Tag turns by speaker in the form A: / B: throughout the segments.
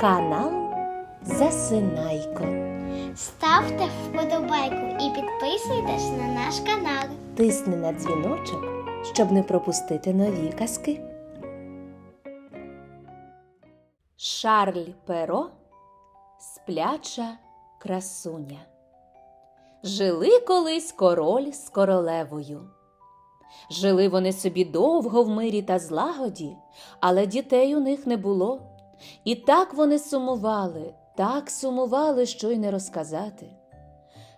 A: Канал Засинайко.
B: Ставте вподобайку і підписуйтесь на наш канал.
A: Тисни на дзвіночок, щоб не пропустити нові казки. Шарль Перо Спляча красуня. Жили колись король з королевою. Жили вони собі довго в мирі та злагоді, але дітей у них не було. І так вони сумували, так сумували, що й не розказати.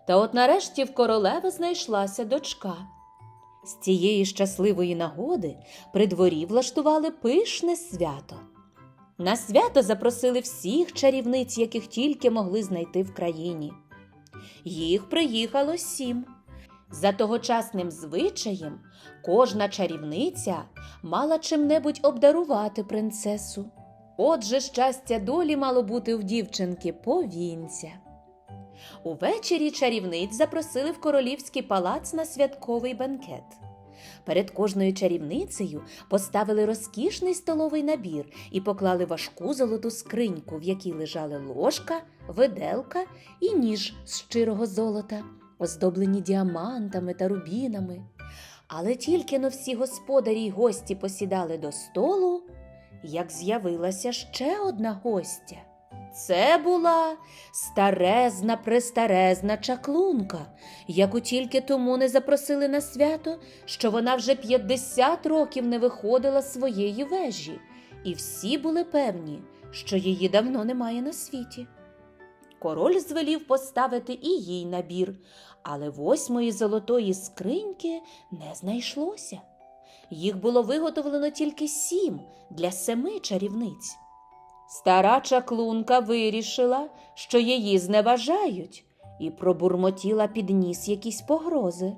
A: Та от нарешті в королеви знайшлася дочка. З цієї щасливої нагоди при дворі влаштували пишне свято. На свято запросили всіх чарівниць, яких тільки могли знайти в країні. Їх приїхало сім. За тогочасним звичаєм кожна чарівниця мала чим-небудь обдарувати принцесу. Отже, щастя долі мало бути в дівчинки повінця. Увечері чарівниць запросили в королівський палац на святковий бенкет. Перед кожною чарівницею поставили розкішний столовий набір і поклали важку золоту скриньку, в якій лежали ложка, виделка і ніж з щирого золота, оздоблені діамантами та рубінами. Але тільки но всі господарі й гості посідали до столу, як з'явилася ще одна гостя. Це була старезна престарезна чаклунка, яку тільки тому не запросили на свято, що вона вже 50 років не виходила з своєї вежі, і всі були певні, що її давно немає на світі. Король звелів поставити і їй набір, але восьмої золотої скриньки не знайшлося. Їх було виготовлено тільки сім для семи чарівниць. Стара чаклунка вирішила, що її зневажають, і пробурмотіла під ніс якісь погрози.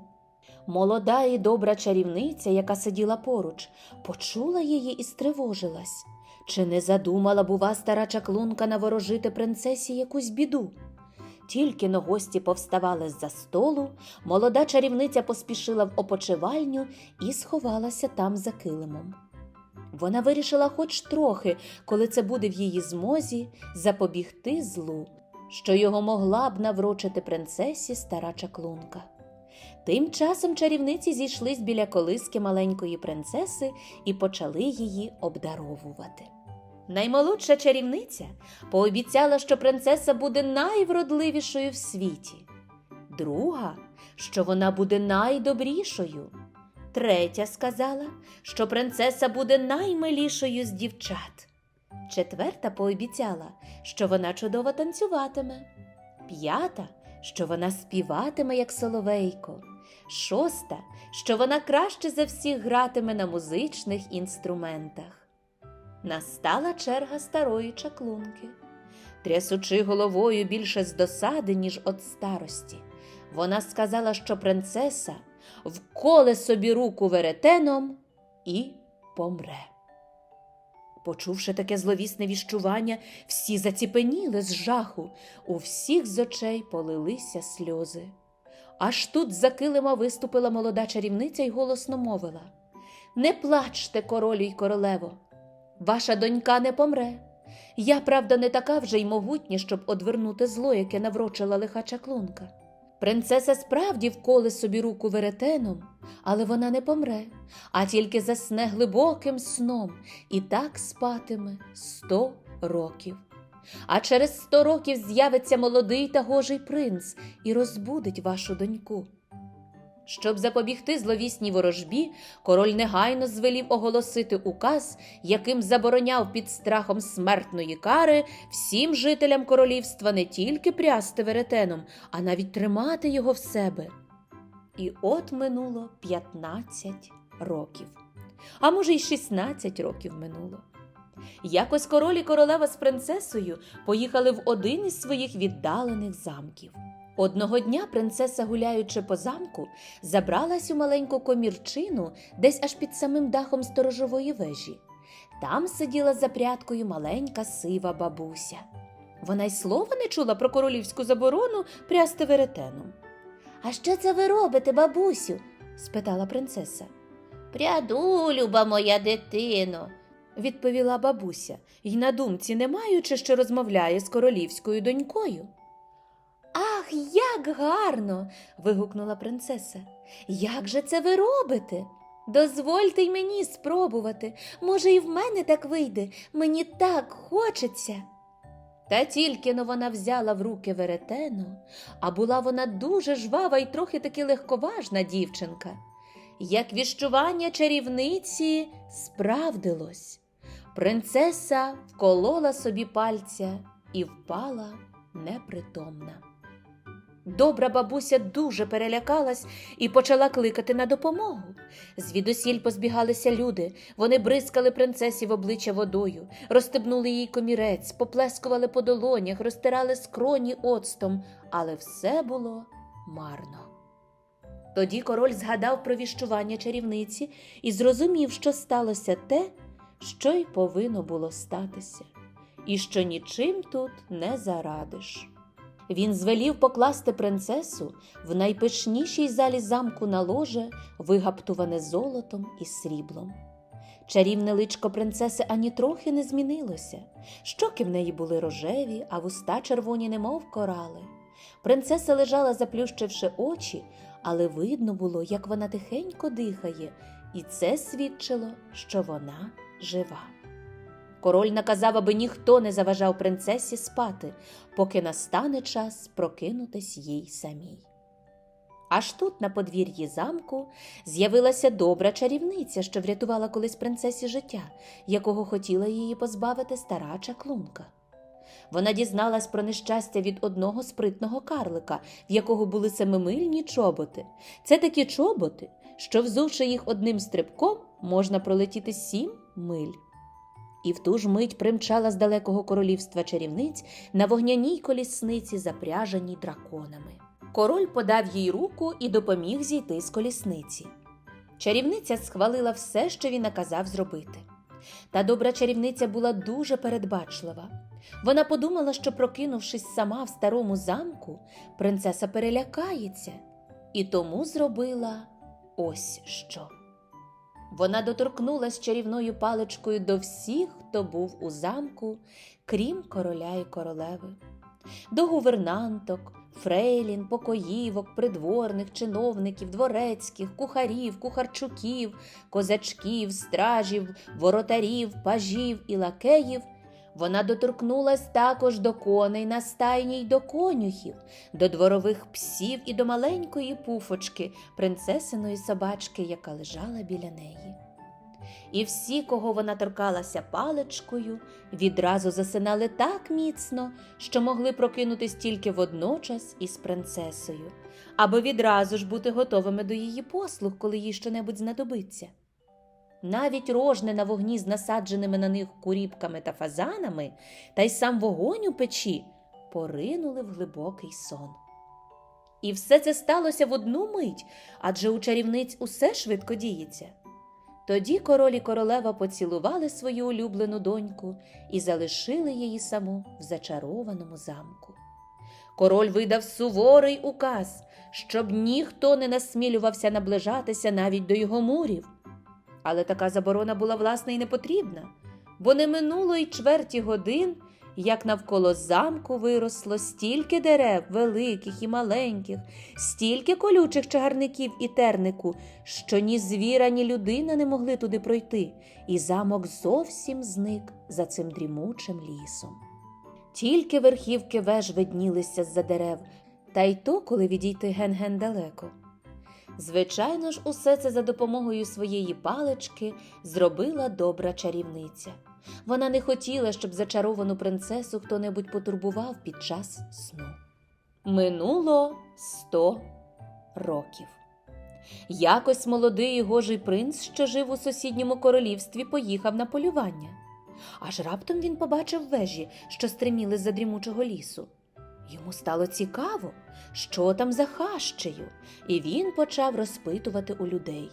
A: Молода і добра чарівниця, яка сиділа поруч, почула її і стривожилась. Чи не задумала, бува, стара чаклунка наворожити принцесі якусь біду? Тільки но гості повставали з-за столу, молода чарівниця поспішила в опочивальню і сховалася там за килимом. Вона вирішила хоч трохи, коли це буде в її змозі, запобігти злу, що його могла б наврочити принцесі стара чаклунка. Тим часом чарівниці зійшлись біля колиски маленької принцеси і почали її обдаровувати. Наймолодша чарівниця пообіцяла, що принцеса буде найвродливішою в світі, друга, що вона буде найдобрішою. Третя сказала, що принцеса буде наймилішою з дівчат. Четверта пообіцяла, що вона чудово танцюватиме. П'ята, що вона співатиме, як соловейко. Шоста, що вона краще за всіх гратиме на музичних інструментах. Настала черга старої чаклунки. Трясучи головою більше з досади, ніж від старості, вона сказала, що принцеса вколе собі руку веретеном і помре. Почувши таке зловісне віщування, всі заціпеніли з жаху, у всіх з очей полилися сльози. Аж тут за килима виступила молода чарівниця й голосно мовила Не плачте, королю й королево, ваша донька не помре. Я, правда, не така вже й могутня, щоб одвернути зло, яке наврочила лиха чаклунка. Принцеса справді вколе собі руку веретеном, але вона не помре, а тільки засне глибоким сном і так спатиме сто років. А через сто років з'явиться молодий та гожий принц і розбудить вашу доньку. Щоб запобігти зловісній ворожбі, король негайно звелів оголосити указ, яким забороняв під страхом смертної кари всім жителям королівства не тільки прясти веретеном, а навіть тримати його в себе. І от минуло 15 років, а може, й 16 років минуло. Якось король і королева з принцесою поїхали в один із своїх віддалених замків. Одного дня принцеса, гуляючи по замку, забралась у маленьку комірчину десь аж під самим дахом сторожової вежі. Там сиділа за прядкою маленька сива бабуся. Вона й слова не чула про королівську заборону прясти веретеном. А що це ви робите, бабусю? спитала принцеса. Пряду, люба моя дитино, відповіла бабуся, й на думці не маючи, що розмовляє з королівською донькою. Ах, як гарно. вигукнула принцеса. Як же це ви робите? Дозвольте й мені спробувати. Може, і в мене так вийде. Мені так хочеться. Та тільки но вона взяла в руки веретено, а була вона дуже жвава і трохи таки легковажна дівчинка. Як віщування чарівниці справдилось. Принцеса вколола собі пальця і впала непритомна. Добра бабуся дуже перелякалась і почала кликати на допомогу. Звідусіль позбігалися люди, вони бризкали принцесі в обличчя водою, розстебнули їй комірець, поплескували по долонях, розтирали скроні оцтом, але все було марно. Тоді король згадав про віщування чарівниці і зрозумів, що сталося те, що й повинно було статися, і що нічим тут не зарадиш. Він звелів покласти принцесу в найпишнішій залі замку на ложе, вигаптуване золотом і сріблом. Чарівне личко принцеси ані трохи не змінилося. Щоки в неї були рожеві, а вуста червоні, немов корали. Принцеса лежала, заплющивши очі, але видно було, як вона тихенько дихає, і це свідчило, що вона жива. Король наказав, аби ніхто не заважав принцесі спати, поки настане час прокинутись їй самій. Аж тут, на подвір'ї замку, з'явилася добра чарівниця, що врятувала колись принцесі життя, якого хотіла її позбавити стара чаклунка. Вона дізналась про нещастя від одного спритного карлика, в якого були семимильні чоботи. Це такі чоботи, що, взувши їх одним стрибком, можна пролетіти сім миль. І в ту ж мить примчала з далекого королівства чарівниць на вогняній колісниці, запряженій драконами. Король подав їй руку і допоміг зійти з колісниці. Чарівниця схвалила все, що він наказав зробити. Та добра чарівниця була дуже передбачлива. Вона подумала, що, прокинувшись сама в старому замку, принцеса перелякається, і тому зробила ось що. Вона доторкнулась чарівною паличкою до всіх, хто був у замку, крім короля і королеви, до гувернанток, фрейлін, покоївок, придворних, чиновників, дворецьких, кухарів, кухарчуків, козачків, стражів, воротарів, пажів і лакеїв. Вона доторкнулась також до коней на стайні й до конюхів, до дворових псів і до маленької пуфочки, принцесиної собачки, яка лежала біля неї. І всі, кого вона торкалася паличкою, відразу засинали так міцно, що могли прокинутись тільки водночас із принцесою, або відразу ж бути готовими до її послуг, коли їй щонебудь знадобиться. Навіть рожни на вогні з насадженими на них куріпками та фазанами, та й сам вогонь у печі поринули в глибокий сон. І все це сталося в одну мить, адже у чарівниць усе швидко діється. Тоді король і королева поцілували свою улюблену доньку і залишили її саму в зачарованому замку. Король видав суворий указ, щоб ніхто не насмілювався наближатися навіть до його мурів. Але така заборона була власне і не потрібна, бо не минуло й чверті годин, як навколо замку виросло стільки дерев, великих і маленьких, стільки колючих чагарників і тернику, що ні звіра, ні людина не могли туди пройти, і замок зовсім зник за цим дрімучим лісом. Тільки верхівки веж виднілися з-за дерев, та й то, коли відійти ген-ген далеко. Звичайно ж, усе це за допомогою своєї палички зробила добра чарівниця. Вона не хотіла, щоб зачаровану принцесу хто-небудь потурбував під час сну. Минуло сто років. Якось молодий і гожий принц, що жив у сусідньому королівстві, поїхав на полювання. Аж раптом він побачив вежі, що стриміли з-за дрімучого лісу. Йому стало цікаво, що там за хащею, і він почав розпитувати у людей.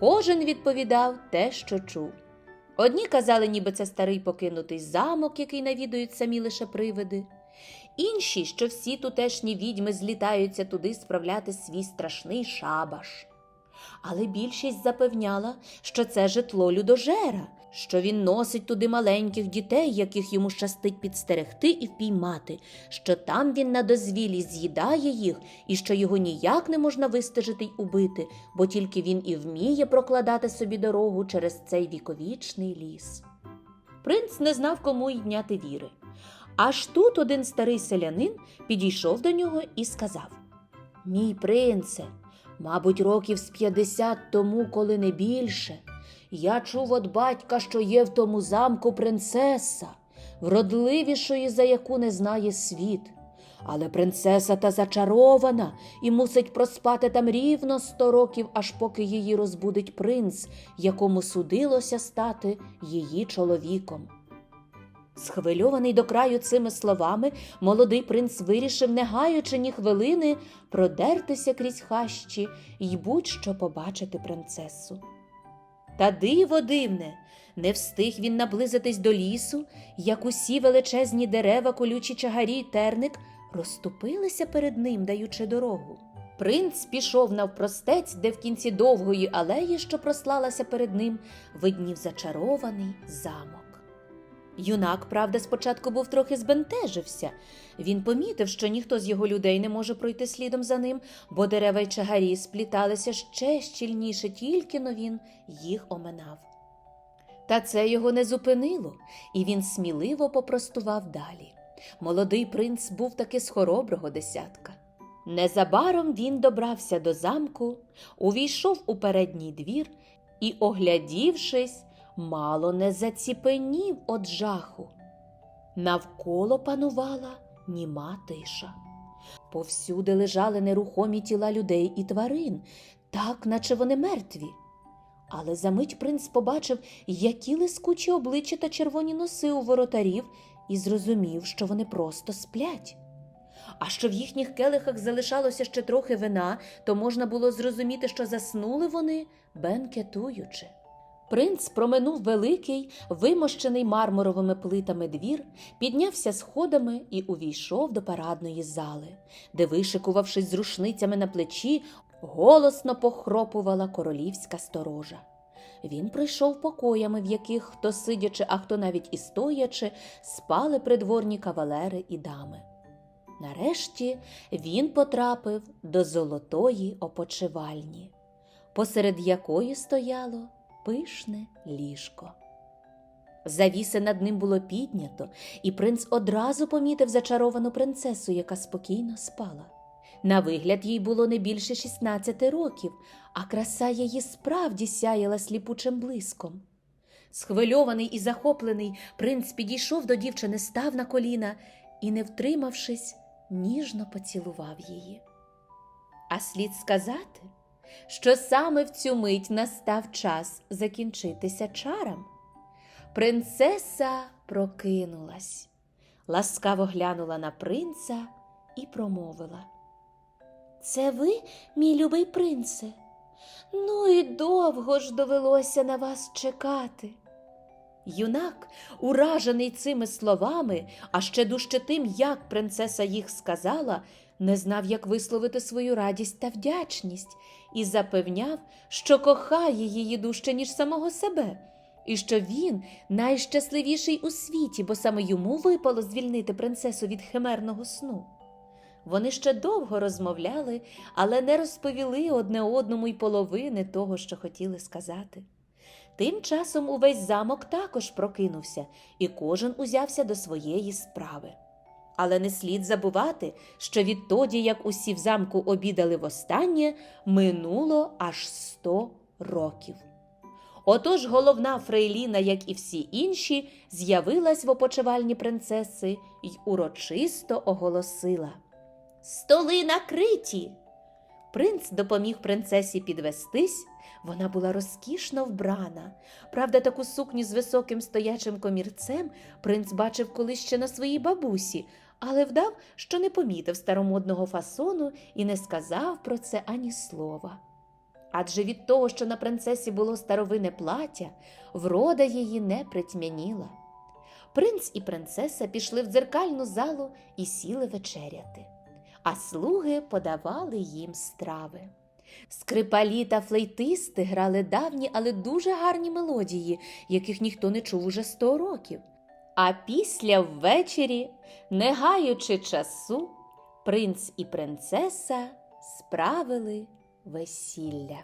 A: Кожен відповідав те, що чув. Одні казали, ніби це старий покинутий замок, який навідують самі лише привиди, інші, що всі тутешні відьми злітаються туди справляти свій страшний шабаш. Але більшість запевняла, що це житло людожера, що він носить туди маленьких дітей, яких йому щастить підстерегти і впіймати, що там він на дозвілі з'їдає їх, і що його ніяк не можна вистежити й убити, бо тільки він і вміє прокладати собі дорогу через цей віковічний ліс. Принц не знав, кому й дняти віри. Аж тут один старий селянин підійшов до нього і сказав: Мій принце, мабуть, років з п'ятдесят тому, коли не більше, я чув від батька, що є в тому замку принцеса, вродливішої, за яку не знає світ. Але принцеса та зачарована і мусить проспати там рівно сто років, аж поки її розбудить принц, якому судилося стати її чоловіком. Схвильований до краю цими словами, молодий принц вирішив, не гаючи ні хвилини, продертися крізь хащі й будь-що побачити принцесу. Та диво дивне, не встиг він наблизитись до лісу, як усі величезні дерева, колючі чагарі й терник розступилися перед ним, даючи дорогу. Принц пішов навпростець, де в кінці довгої алеї, що прослалася перед ним, виднів зачарований замок. Юнак, правда, спочатку був трохи збентежився. Він помітив, що ніхто з його людей не може пройти слідом за ним, бо дерева й чагарі спліталися ще щільніше, тільки но він їх оминав. Та це його не зупинило, і він сміливо попростував далі. Молодий принц був таки з хороброго десятка. Незабаром він добрався до замку, увійшов у передній двір і, оглядівшись, мало не заціпенів од жаху. Навколо панувала німа тиша. Повсюди лежали нерухомі тіла людей і тварин, так наче вони мертві. Але за мить принц побачив, які лискучі обличчя та червоні носи у воротарів, і зрозумів, що вони просто сплять. А що в їхніх келихах залишалося ще трохи вина, то можна було зрозуміти, що заснули вони, бенкетуючи. Принц проминув великий, вимощений мармуровими плитами двір, піднявся сходами і увійшов до парадної зали, де, вишикувавшись з рушницями на плечі, голосно похропувала королівська сторожа. Він прийшов покоями, в яких хто сидячи, а хто навіть і стоячи, спали придворні кавалери і дами. Нарешті він потрапив до золотої опочивальні, посеред якої стояло пишне ліжко. Завіси над ним було піднято, і принц одразу помітив зачаровану принцесу, яка спокійно спала. На вигляд їй було не більше 16 років, а краса її справді сяяла сліпучим блиском. Схвильований і захоплений, принц підійшов до дівчини, став на коліна і, не втримавшись, ніжно поцілував її. А слід сказати, що саме в цю мить настав час закінчитися чарам. Принцеса прокинулась, ласкаво глянула на принца і промовила. Це ви, мій любий принце? Ну і довго ж довелося на вас чекати. Юнак, уражений цими словами, а ще дужче тим, як принцеса їх сказала, не знав, як висловити свою радість та вдячність, і запевняв, що кохає її дужче, ніж самого себе, і що він найщасливіший у світі, бо саме йому випало звільнити принцесу від химерного сну. Вони ще довго розмовляли, але не розповіли одне одному й половини того, що хотіли сказати. Тим часом увесь замок також прокинувся, і кожен узявся до своєї справи. Але не слід забувати, що відтоді, як усі в замку обідали востаннє, минуло аж сто років. Отож головна Фрейліна, як і всі інші, з'явилась в опочивальні принцеси й урочисто оголосила Столи накриті. Принц допоміг принцесі підвестись. Вона була розкішно вбрана. Правда, таку сукню з високим стоячим комірцем принц бачив колись ще на своїй бабусі, але вдав, що не помітив старомодного фасону і не сказав про це ані слова. Адже від того, що на принцесі було старовине плаття, врода її не притьмяніла. Принц і принцеса пішли в дзеркальну залу і сіли вечеряти, а слуги подавали їм страви. Скрипалі та флейтисти грали давні, але дуже гарні мелодії, яких ніхто не чув уже сто років. А після ввечері, не гаючи часу, принц і принцеса справили весілля.